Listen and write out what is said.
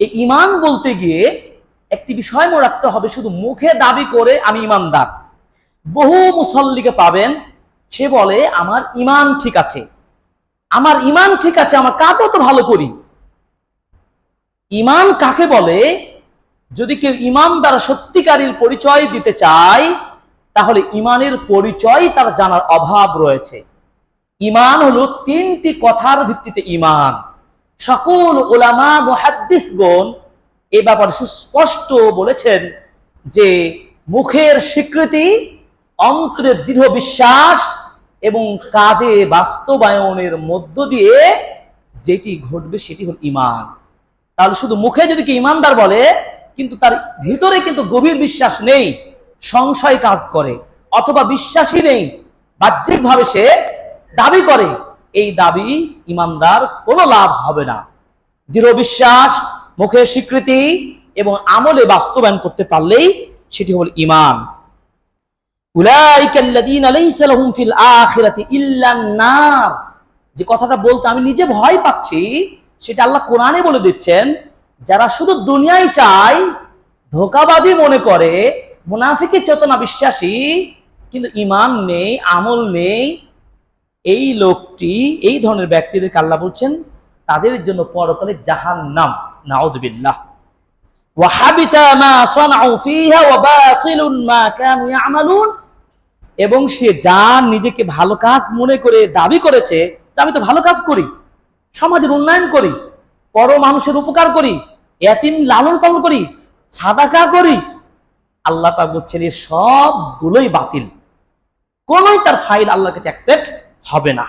এই ইমান বলতে গিয়ে একটি বিষয় মনে রাখতে হবে, শুধু মুখে দাবি করে আমি ইমানদার বহু মুসল্লিকে পাবেন, সে বলে, আমার ইমান ঠিক আছে। আমার ইমান ঠিক আছে, আমার কাজও তো ভালো করি। ইমান কাকে বলে? যদি কেউ ইমান দ্বারা সত্যিকারের পরিচয় দিতে চায়, তাহলে ইমানের পরিচয় তার জানার অভাব রয়েছে। ইমান হলো তিনটি কথার ভিত্তিতে ইমান সকল ওলামা মুহাদ্দিসগণ এ ব্যাপারে সুস্পষ্ট বলেছেন যে মুখের স্বীকৃতি অন্তরের দৃঢ় বিশ্বাস এবং কাজে বাস্তবায়নের মধ্য দিয়ে যেটি ঘটবে সেটি হল ইমান তাহলে শুধু মুখে যদি কি ইমানদার বলে, কিন্তু তার ভিতরে কিন্তু গভীর বিশ্বাস নেই, সংশয় কাজ করে, অথবা বিশ্বাসী নেই, বাহ্যিকভাবে সে দাবি করে এই দাবি ইমানদার কোনো লাভ হবে না। দৃঢ় বিশ্বাস মুখে স্বীকৃতি এবং আমলে বাস্তবায়ন করতে পারলেই সেটি হল ইমান যে কথাটা বলতে আমি নিজে ভয় পাচ্ছি, সেটা আল্লাহ কোরআনে বলে দিচ্ছেন, যারা শুধু দুনিয়ায় চায়, ধোকাবাজি মনে করে, মুনাফিকের চেতনা বিশ্বাসী, কিন্তু ইমান নেই, আমল নেই এই লোকটি, এই ধরনের ব্যক্তিদেরকে আল্লাহ বলছেন, তাদের জন্য পরকালে জাহান্নাম, নাউযুবিল্লাহ। ওয়াহাবিতা মা সানাউ ফিহা ওয়া বাতিলুন মা কানু ইয়ামালুন। এবং সে যা নিজেকে ভালো কাজ মনে করে দাবি করেছে আমি তো ভালো কাজ করি, সমাজের উন্নয়ন করি পর মানুষের উপকার করি, এতিম লালন পালন করি, সাদাকা করি। আল্লাহ পাক বলছেন এর সবগুলোই বাতিল। কোনোই তার ফাইল আল্লাহর কাছে অ্যাকসেপ্ট হবে না।